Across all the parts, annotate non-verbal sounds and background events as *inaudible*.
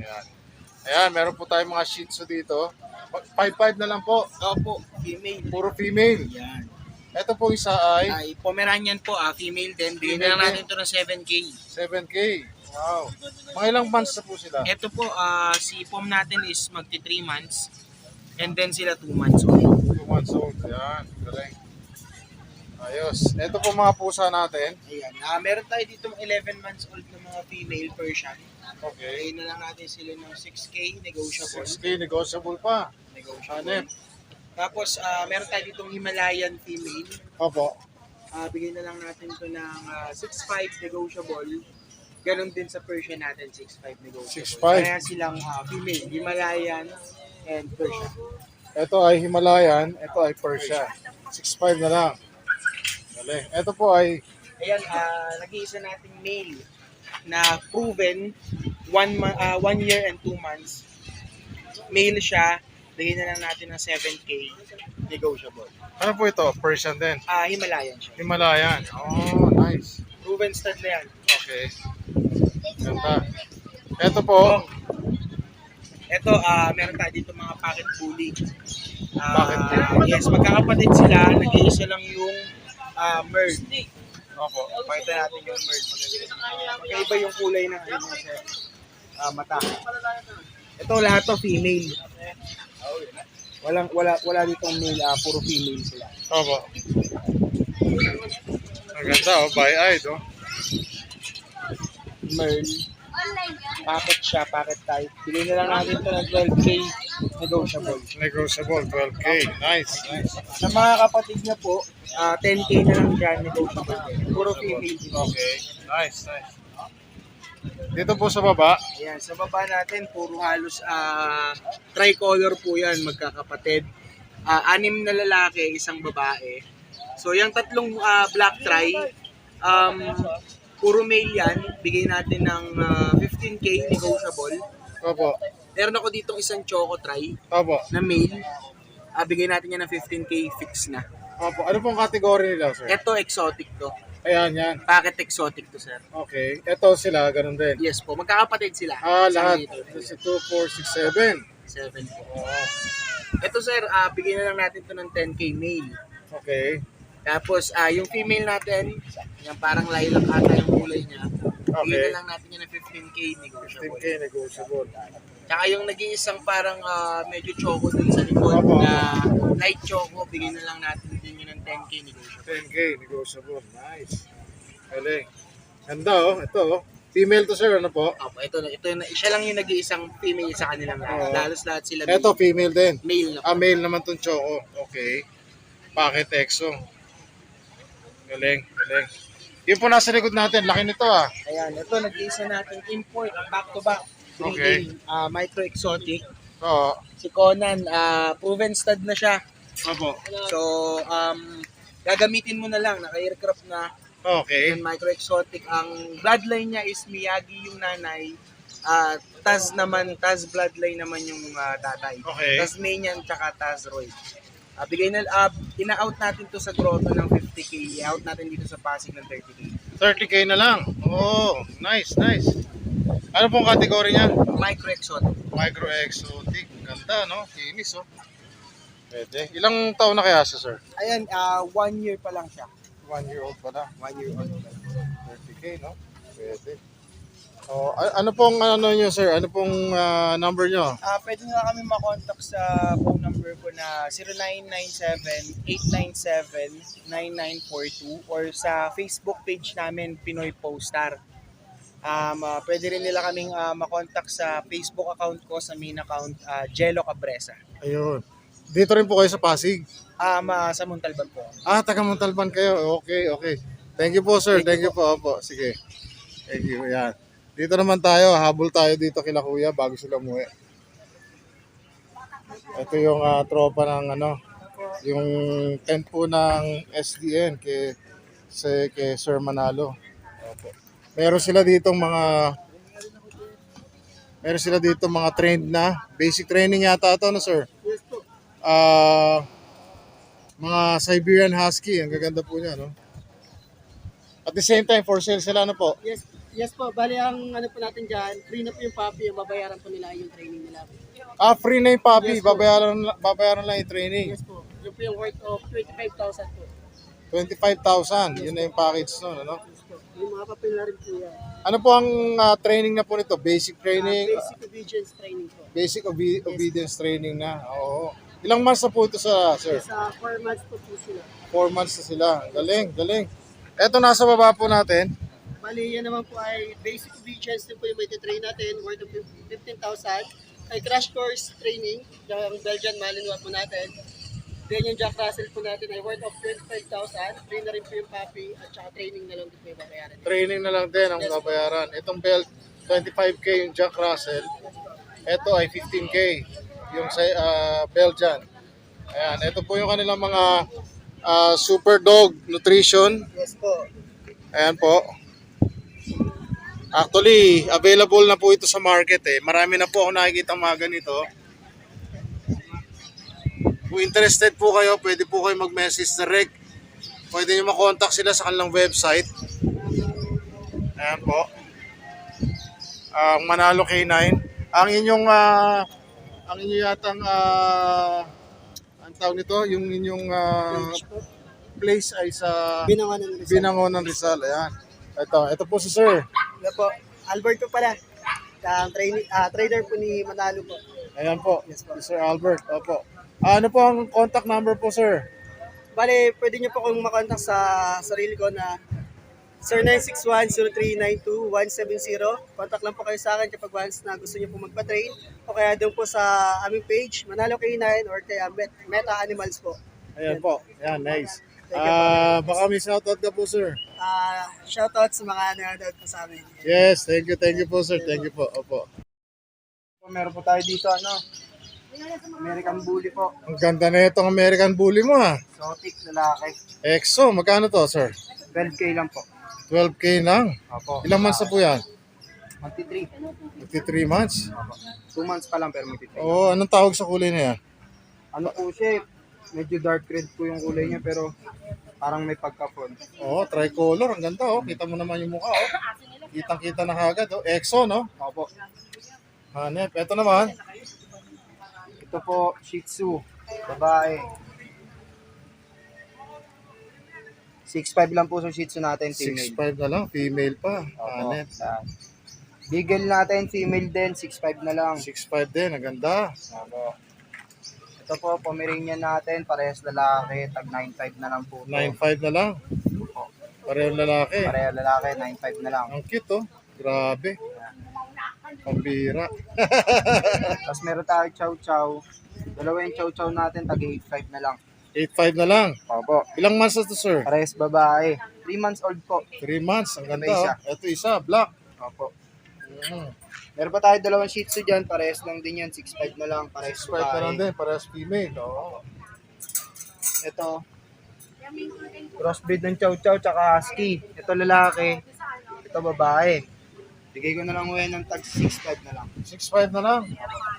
Ayan. Ayan, meron po tayong mga Shih Tzu dito. 5-5 na lang po. Opo, female. Puro female. Yan. Ito po isa ay Ay, Pomeranian po, ah, female din. Bigyan na lang natin ito ng 7K. 7K. Wow. Mga ilang months na po sila? Ito po, ah, si Pom natin is magti 3 months. And then sila 2 months old. 2 months old. Yan. Galing. Ayos. Ito po mga pusa natin. Ayan. Ah, meron tayo dito 11 months old na mga female Persian. Okay. Bigyan na lang natin sila ng 6K, negotiable. 6K negotiable pa. Negotiable. Hanep. Tapos, ah, meron tayo ditong Himalayan female. Opo. Ah, bigyan na lang natin to ng ah, 6'5 negotiable. Ganon din sa Persian natin, 6'5 negotiable. 6'5. Kaya silang ah, female, Himalayan and Persian. Ito ay Himalayan. Ito ay Persia. 6'5 na lang. Galing. Ito po ay Ayan, ah, nag-iisa nating male na proven one, ma- ah, one year and two months. Male siya, bigyan na lang natin ng 7K negotiable. ano po ito? Persian din. Ah, Himalayan siya. Himalayan. Oh, nice. Proven stud na yan. Okay. Ganda. Ito po. Ito, ah meron tayo dito mga pocket bully. Ah, Pocket bully. Yes, magkakapatid sila. Nag-iisa lang yung ah merl. Opo. Pakita natin yung. Maganda. Magkaiba yung kulay ng ano sa ah, mata. Ito lahat to female. Walang wala wala ditong male, ah, puro female sila. Opo. Ang ganda oh. By-eyed oh. Merl. Packet siya, packet type. Bilhin na lang natin ito ng 12k negotiable. Negotiable. 12K. Nice. Nice. Sa mga kapatid niya po, ah 10k na lang siya negotiable. Puro female. Okay. Nice. Nice. Dito po sa baba. Ayan, sa baba natin, puro halos ah tricolor po yan, magkakapatid. Ah, anim na lalaki, isang babae. So, yung tatlong ah, black tri, um, puro male yan. Bigay natin ng ah, 15k negotiable. Opo. Meron ako dito isang choco tri Opo. na male. Ah, bigay natin yan ng 15k fix na. Opo. Ano pong category nila, sir? Ito, exotic to. Ayan, yan. Packet exotic to, sir. Okay. Ito sila, ganun din. Yes po, magkakapatid sila. Ah, Isang lahat. dito. Kasi 2, 4, 6, 7. Seven po. Oo. Ito sir, ah bigyan na lang natin to ng 10k male. Okay. Tapos ah yung female natin, yung parang lilac ata yung kulay niya. Okay. Bigyan na lang natin yan ng 15k negotiable. 15K negotiable. Tsaka yung nag-iisang parang ah, medyo choco dun sa likod Opo. na light choco, bigyan na lang natin din yun ng 10k negotiable. 10K negotiable. Nice. Galing. Ganda oh. Ito oh. Female to sir, ano po? Opo, ito na ito na siya lang yung nag-iisang female sa kanilang lahat. Oo. Halos lahat sila male. Ito, female din. male na po. Ah, male naman tong choco. Okay. Packet EXO. Galing, galing. Yung po nasa likod natin, laki nito ah. Ayan, ito nag-iisa natin import back to back. Okay. Breeding, ah, micro exotic. Oo. Si Conan, ah, proven stud na siya. Opo. So, um, gagamitin mo na lang, naka-aircraft na, Okay. and micro exotic. Ang bloodline niya is Miyagi yung nanay, ah Taz naman, Taz bloodline naman yung ah, tatay. Okay. Tasmanian tsaka Tazroid. Ah, bigay na, ah, ina-out natin to sa grotto ng 50k, i-out natin dito sa Pasig ng 30k. 30k na lang. Oh, nice, nice. Ano pong category niya? Micro exotic. Micro exotic. Ganda, no? Kinis, oh. Pwede. Ilang taon na kaya siya, sir? Ayan, ah, one year pa lang siya. One year old pa na. One year old. 30k, no? Pwede. Oh, ano pong ano niyo, sir? Ano pong ah, number niyo? Ah, pwede nyo kami makontak sa phone number ko na 0997-897-9942 or sa Facebook page namin, Pinoy Postar. Um, ah, pwede rin nila kaming ah, makontak sa Facebook account ko, sa main account, ah, Jello Cabresa. Ayun. Dito rin po kayo sa Pasig. Um, ah, sa Montalban po. Ah, taga Montalban kayo. Okay, okay. Thank you po, sir. Thank you po. Opo, sige. Thank you. Yan. Dito naman tayo. Habol tayo dito kila kuya bago sila umuwi. Ito yung ah, tropa ng ano, yung tent po ng SDN kay, kay Sir Manalo. Opo. Meron sila ditong mga Meron sila dito mga trained na. Basic training yata ito, no, sir? Yes po. Ah, mga Siberian Husky, ang gaganda po niya, no? At the same time, for sale sila, ano po? Yes. Yes po, bali ang ano po natin dyan, free na po yung puppy, yung babayaran po nila yung training nila. Ah, free na yung puppy. Yes, po. babayaran, babayaran lang yung training. Yes po, yun po yung worth of 25,000 po. 25,000. Yun na yung package nun, ano? Yung mga papel na rin po yan. Ano po ang ah, training na po nito? Basic Ah, training? basic obedience training po. basic obe- obedience training na. Oo. Ilang months na po ito sa, sir? Sa 4 months po po sila. Four months na sila. Galing, galing. Eto nasa baba po natin. Bali, yan naman po ay basic obedience din po yung may train natin, worth of 15,000. Ay crash course training, yung Belgian Malinois po natin. Then yung Jack Russell po natin ay worth of 25,000. Free na rin po yung puppy at saka training na lang din po yung babayaran. Training na lang din ang babayaran. Itong belt, 25k yung Jack Russell. Ito ay 15k yung sa ah, Belgian. Ayan, ito po yung kanilang mga ah, super dog nutrition. Yes po. Ayan po. Actually, available na po ito sa market eh. Marami na po ako nakikita mga ganito. Kung interested po kayo, pwede po kayo mag-message direct. Pwede nyo makontakt sila sa kanilang website. Ayan po. Ang Manalo K9. Ang inyong, ah, ang inyong yatang, ah, ang tawag nito, yung inyong ah, place ay sa Binangan ng Rizal. Binangonan Rizal. Ayan. Ito, ito po si Sir. Ano po, Alberto pala. Ang training, ah, trader po ni Manalo po. Ayan po. Yes po. Si Sir Albert. Opo. Ano po ang contact number po, Sir? Bale, pwede niyo po kung makontak sa sarili ko na 0961-0392-170. Contact lang po kayo sa akin kapag once na gusto niyo po magpa-train o kaya doon po sa aming page, Manalo K9 or kaya Met- Meta Animals po. Ayan po. Ayan, nice. Ah, baka may shoutout ka po, Sir. Ah, shoutout sa mga nanonood po sa amin. Yes, thank you, thank you po, Sir. Thank you po. Opo. Meron po tayo dito, ano, American Bully po. Ang ganda na itong American Bully mo, ha? Exotic lalaki. EXO, magkano to, Sir? 12K lang po. 12K lang. Opo. Ilang months na po yan? Magti-3. 53 months. 2 months pa lang pero magti-3. Oo, anong tawag sa kulay na yan? Ano po siya eh, medyo dark red po yung kulay niya pero parang may pagka-fawn. Oo, tricolor. Ang ganda, oh. Kita mo naman yung mukha, oh. Kitang-kita na kagad, oh. EXO, no? Opo. Hanep. Ito naman. Ito po, Shih Tzu. Babae. 6'5 lang po sa Shih Tzu natin, female. 6'5 na lang. Female pa. Opo. Hanep. Yan. Beagle natin, female din, 6'5 na lang. 6'5 din. Ang ganda. Opo. Ito po, Pomeranian natin, parehas lalaki, tag 9'5 na lang po. ito. 9'5 na lang. Parehong lalaki. Pareho lalaki, 9'5 na lang. Ang cute, oh. Grabe. Pambira. *laughs* Tapos meron tayo chow chow. Dalawa yung chow chow natin, tag 8'5 na lang. 8'5 na lang. Opo. Ilang months na to, sir? Parehas babae. 3 months old po. 3 months. Ang ganda, Ito isa. oh. Ito isa. Black. Opo. Mm. Meron pa tayo dalawang shih tzu dyan. Parehas lang din yan. 6'5 na lang. Parehas 6'5 na lang din. Parehas female. Oo. Ito. Crossbreed ng chow chow tsaka husky. Ito lalaki. Ito babae. Bigay ko na lang ngayon ng tag 6'5 na lang. 6'5 na lang.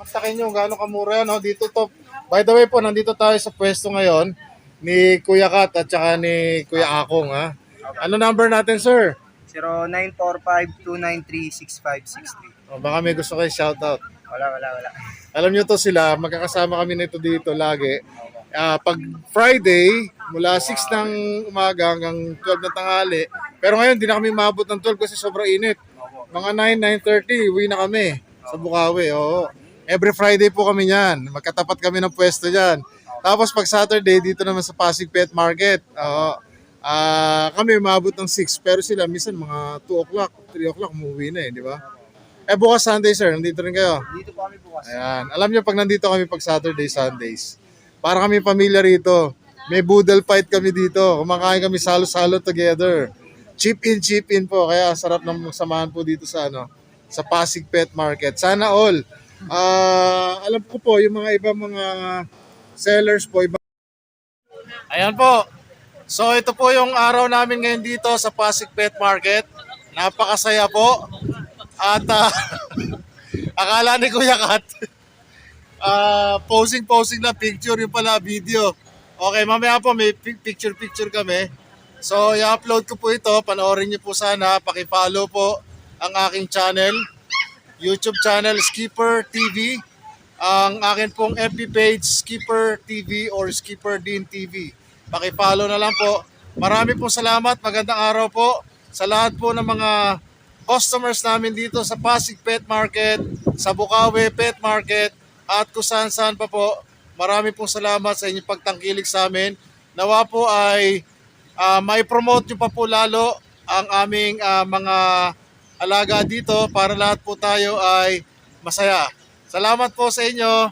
Mastakin nyo gano'ng kamura yan. Oh. Dito to. By the way po, nandito tayo sa pwesto ngayon ni Kuya Kat at saka ni Kuya Akong. Ha? Ano number natin, sir? 0945-293-6563. O, baka may gusto kayo shoutout. Wala, wala, wala. Alam nyo to sila, magkakasama kami nito dito lagi. Ah, pag Friday, mula 6 ng umaga hanggang 12 ng tanghali. Pero ngayon, di na kami maabot ng 12 kasi sobrang init. Mga 9, 9.30, uwi na kami sa Bukawi. Oo. Every Friday po kami niyan. Magkatapat kami ng pwesto niyan. Tapos pag Saturday, dito naman sa Pasig Pet Market. Oo. Ah, kami umabot ng 6 pero sila minsan mga 2 o'clock, 3 o'clock umuwi na eh, di ba? Eh bukas Sunday sir, nandito rin kayo. Dito po kami bukas. Ayan. Alam niyo pag nandito kami pag Saturday, Sundays, para kami pamilya rito. May boodle fight kami dito. Kumakain kami salo-salo together. Chip in, chip in po. Kaya sarap ng samahan po dito sa ano, sa Pasig Pet Market. Sana all. Ah, alam ko po yung mga ibang mga sellers po iba. Ayan po. So ito po yung araw namin ngayon dito sa Pasig Pet Market. Napakasaya po. At ah, *laughs* akala ni Kuya Kat, ah posing-posing na picture, yung pala video. Okay, mamaya po may pi- picture-picture kami. So, i-upload ko po ito. Panoorin niyo po sana. Paki-follow po ang aking channel, YouTube channel Skipper TV, ang akin pong FB page Skipper TV or Skipper Dean TV. Paki-follow na lang po. Marami pong salamat. Magandang araw po sa lahat po ng mga customers namin dito sa Pasig Pet Market, sa Bukawi Pet Market, at kung saan saan pa po. Marami pong salamat sa inyong pagtangkilik sa amin. Nawa po ay ah, may promote nyo pa po lalo ang aming ah, mga alaga dito para lahat po tayo ay masaya. Salamat po sa inyo.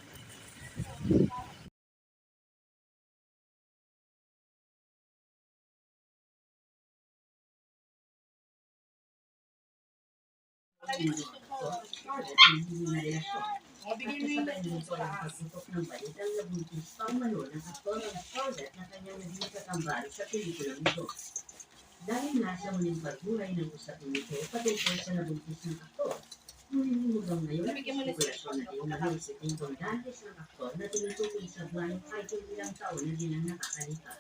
Kasabay nito ang pagputok ng balik ang nabuntis pang malo ng aktor ng Scarlett na kanyang naging kakambal sa pelikulang ito. Dahil nasa muling pagbuhay ng usapin ito patungkol sa nabuntis ng aktor, Nunihulugang ngayon ang spekulasyon na din na may siting kondantes ng aktor na tinutukoy sa blind item ilang taon na din ang nakakalipas.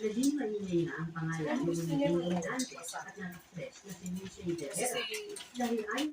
Naging maingay na ang pangalan ng naging kondantes at ng actress na si Lucy Guerrero dahil ay